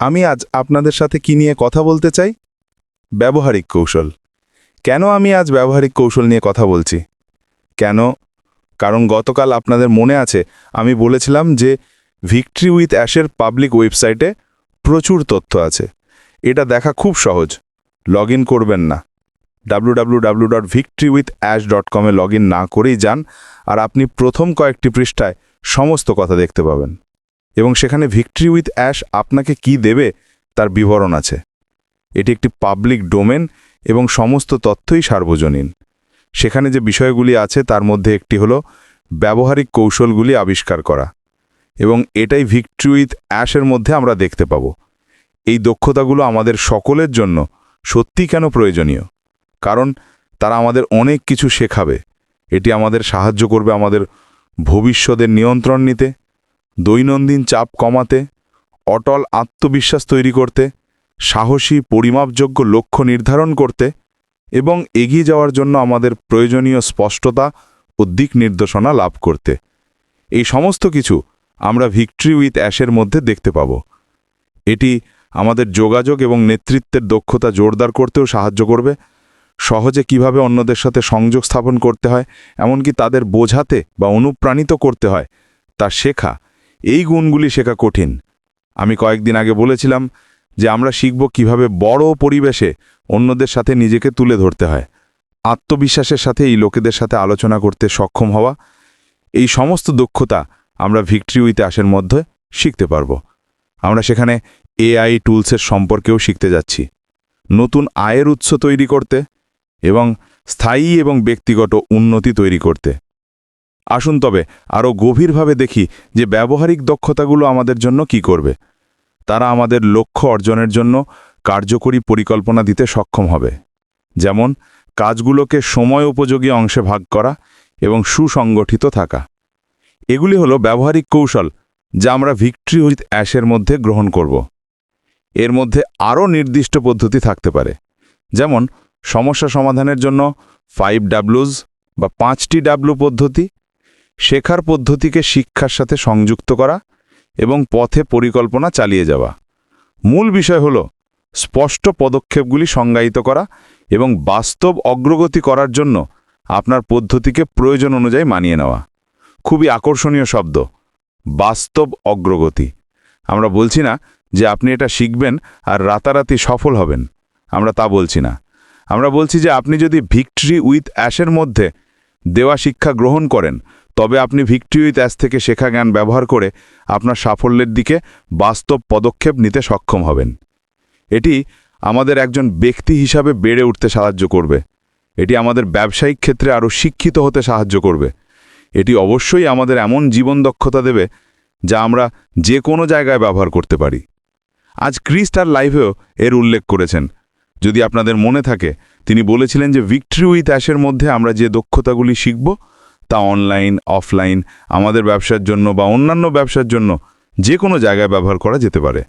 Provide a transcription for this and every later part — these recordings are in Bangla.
আমি আজ আপনাদের সাথে কি নিয়ে কথা বলতে চাই? ব্যবহারিক কৌশল। কেন আমি আজ ব্যবহারিক কৌশল নিয়ে কথা বলছি? কেন? কারণ গতকাল আপনাদের মনে আছে, আমি বলেছিলাম যে ভিক্টরি উইথ অ্যাশের পাবলিক ওয়েবসাইটে প্রচুর তথ্য আছে। এটা দেখা খুব সহজ। লগ করবেন না। www.victorywithash.com এ লগ না করেই যান আর আপনি প্রথম কয়েকটি পৃষ্ঠায় সমস্ত কথা দেখতে পাবেন। এবং সেখানে ভিক্টরি উইথ অ্যাশ আপনাকে কি দেবে তার বিবরণ আছে। এটি একটি পাবলিক ডোমেন এবং সমস্ত তথ্যই সার্বজনীন। সেখানে যে বিষয়গুলি আছে তার মধ্যে একটি হলো ব্যবহারিক কৌশলগুলি আবিষ্কার করা। এবং এটাই ভিক্টরি উইথ অ্যাশের মধ্যে আমরা দেখতে পাব। এই দক্ষতাগুলো আমাদের সকলের জন্য সত্যি কেন প্রয়োজনীয়? কারণ তারা আমাদের অনেক কিছু শেখাবে। এটি আমাদের সাহায্য করবে আমাদের ভবিষ্যতের নিয়ন্ত্রণ নিতে। দৈনন্দিন চাপ কমাতে, অটল আত্মবিশ্বাস তৈরি করতে, সাহসী, পরিমাপযোগ্য লক্ষ্য নির্ধারণ করতে এবং এগিয়ে যাওয়ার জন্য আমাদের প্রয়োজনীয় স্পষ্টতা ও দিক নির্দেশনা লাভ করতে। এই সমস্ত কিছু আমরা ভিক্টরি উইথ অ্যাশের মধ্যে দেখতে পাব। এটি আমাদের যোগাযোগ এবং নেতৃত্বের দক্ষতা জোরদার করতেও সাহায্য করবে। সহজে কীভাবে অন্যদের সাথে সংযোগ স্থাপন করতে হয়, এমনকি তাদের বোঝাতে বা অনুপ্রাণিত করতে হয়, তা শেখা এই গুণগুলি শেখা কঠিন। আমি কয়েকদিন আগে বলেছিলাম যে আমরা শিখব কীভাবে বড় পরিবেশে অন্যদের সাথে নিজেকে তুলে ধরতে হয়। আত্মবিশ্বাসের সাথে এই লোকেদের সাথে আলোচনা করতে সক্ষম হওয়া, এই সমস্ত দক্ষতা আমরা ভিক্টরি উইথ আসের মধ্যে শিখতে পারব। আমরা সেখানে এআই টুলসের সম্পর্কেও শিখতে যাচ্ছি। নতুন আয়ের উৎস তৈরি করতে এবং স্থায়ী এবং ব্যক্তিগত উন্নতি তৈরি করতে। আসুন তবে আরও গভীরভাবে দেখি যে ব্যবহারিক দক্ষতাগুলো আমাদের জন্য কি করবে। তারা আমাদের লক্ষ্য অর্জনের জন্য কার্যকরী পরিকল্পনা দিতে সক্ষম হবে। যেমন, কাজগুলোকে সময় উপযোগী অংশে ভাগ করা এবং সুসংগঠিত থাকা। এগুলি হলো ব্যবহারিক কৌশল যা আমরা ভিক্টরি উইথ অ্যাশের মধ্যে গ্রহণ করব। এর মধ্যে আরও নির্দিষ্ট পদ্ধতি থাকতে পারে। যেমন, সমস্যা সমাধানের জন্য ফাইভ ডাব্লুজ বা পাঁচটি ডাব্লু পদ্ধতি শেখার পদ্ধতিকে শিক্ষার সাথে সংযুক্ত করা এবং পথে পরিকল্পনা চালিয়ে যাওয়া। মূল বিষয় হল স্পষ্ট পদক্ষেপগুলি সংজ্ঞায়িত করা এবং বাস্তব অগ্রগতি করার জন্য আপনার পদ্ধতিকে প্রয়োজন অনুযায়ী মানিয়ে নেওয়া। খুবই আকর্ষণীয় শব্দ, বাস্তব অগ্রগতি। আমরা বলছি না যে আপনি এটা শিখবেন আর রাতারাতি সফল হবেন, আমরা তা বলছি না। আমরা বলছি যে আপনি যদি ভিক্টরি উইথ অ্যাশের মধ্যে দেওয়া শিক্ষা গ্রহণ করেন তবে আপনি উইথ অ্যাশ থেকে শেখা জ্ঞান ব্যবহার করে আপনার সাফল্যের দিকে বাস্তব পদক্ষেপ নিতে সক্ষম হবেন। এটি আমাদের একজন ব্যক্তি হিসাবে বেড়ে উঠতে সাহায্য করবে। এটি আমাদের ব্যবসায়িক ক্ষেত্রে আরও শিক্ষিত হতে সাহায্য করবে। এটি অবশ্যই আমাদের এমন জীবন দক্ষতা দেবে যা আমরা যে কোনো জায়গায় ব্যবহার করতে পারি। আজ ক্রিস্টার লাইভেও এর উল্লেখ করেছেন। যদি আপনাদের মনে থাকে, তিনি বলেছিলেন যে ভিক্টরি উইথ অ্যাশের মধ্যে আমরা যে দক্ষতাগুলি শিখব তা অনলাইন অফলাইন আমাদের ব্যবসার জন্য বা অন্যান্য ব্যবসার জন্য যে কোনো জায়গায় ব্যবহার করা যেতে পারে।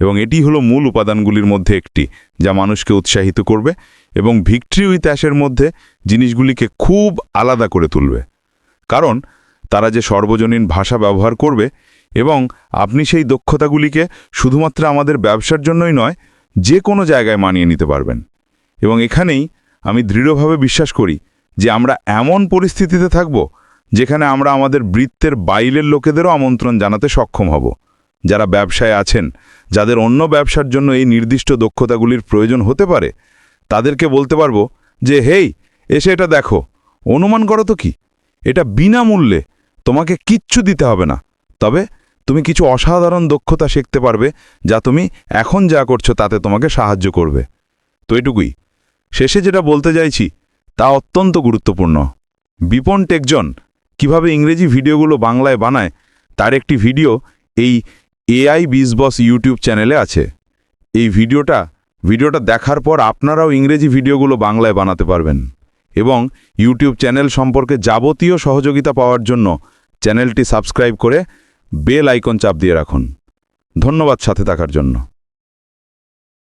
এবং এটি হলো মূল উপাদানগুলির মধ্যে একটি, যা মানুষকে উৎসাহিত করবে এবং ভিক্টরি উইথ অ্যাশের মধ্যে জিনিসগুলিকে খুব আলাদা করে তুলবে। কারণ তারা যে সর্বজনীন ভাষা ব্যবহার করবে এবং আপনি সেই দক্ষতাগুলিকে শুধুমাত্র আমাদের ব্যবসার জন্যই নয় যে কোনো জায়গায় মানিয়ে নিতে পারবেন। এবং এখানেই আমি দৃঢ়ভাবে বিশ্বাস করি যে আমরা এমন পরিস্থিতিতে থাকব যেখানে আমরা আমাদের বৃত্তের বাইরের লোকেদেরও আমন্ত্রণ জানাতে সক্ষম হব। যারা ব্যবসায় আছেন, যাদের অন্য ব্যবসার জন্য এই নির্দিষ্ট দক্ষতাগুলির প্রয়োজন হতে পারে, তাদেরকে বলতে পারব যে, হেই, এসে এটা দেখো। অনুমান করো তো কি? এটা বিনামূল্যে তোমাকে কিচ্ছু দিতে হবে না। তবে তুমি কিছু অসাধারণ দক্ষতা শিখতে পারবে, যা তুমি এখন যা করছ তাতে তোমাকে সাহায্য করবে। তো এটুকুই। শেষে যেটা বলতে চাইছি তা অত্যন্ত গুরুত্বপূর্ণ। বিপন টেকজন কীভাবে ইংরেজি ভিডিওগুলো বাংলায় বানায়, তার একটি ভিডিও এই এআই বিজবস ইউটিউব চ্যানেলে আছে। এই ভিডিওটা ভিডিওটা দেখার পর আপনারাও ইংরেজি ভিডিওগুলো বাংলায় বানাতে পারবেন এবং ইউটিউব চ্যানেল সম্পর্কে যাবতীয় সহযোগিতা পাওয়ার জন্য চ্যানেলটি সাবস্ক্রাইব করে বেল আইকন চাপ দিয়ে রাখুন। ধন্যবাদ সাথে থাকার জন্য।